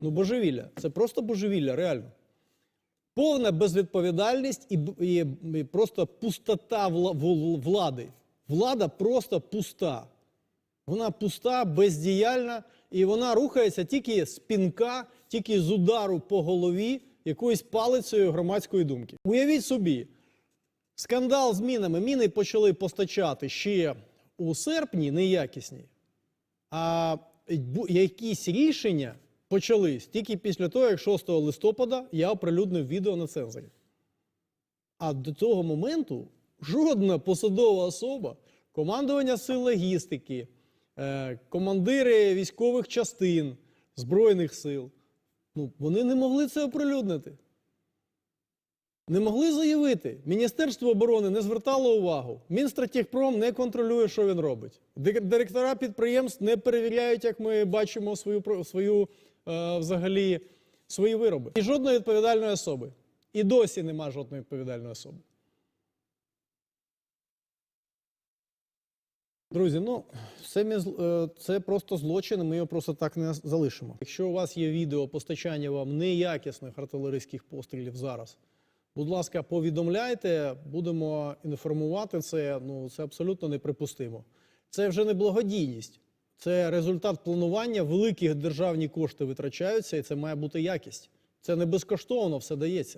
Ну, божевілля. Це просто божевілля, реально. Повна безвідповідальність і, і, і просто пустота влади. Влада просто пуста. Вона пуста, бездіяльна, і вона рухається тільки з пінка, тільки з удару по голові якоюсь палицею громадської думки. Уявіть собі, скандал з мінами. Міни почали постачати ще у серпні неякісні, а якісь рішення почались тільки після того, як 6 листопада я оприлюднив відео на цензорі. А до того моменту жодна посадова особа, командування сил логістики, е, командири військових частин Збройних сил, ну, вони не могли це оприлюднити. Не могли заявити. Міністерство оборони не звертало увагу. Мінстратегпром не контролює, що він робить. Директора підприємств не перевіряють, як ми бачимо свою, свою е, взагалі свої вироби. І жодної відповідальної особи. І досі нема жодної відповідальної особи. Друзі, ну це, е, це просто злочин, ми його просто так не залишимо. Якщо у вас є відео постачання вам неякісних артилерійських пострілів зараз, будь ласка, повідомляйте, будемо інформувати це. Ну це абсолютно неприпустимо. Це вже не благодійність, це результат планування. Великі державні кошти витрачаються, і це має бути якість. Це не безкоштовно все дається.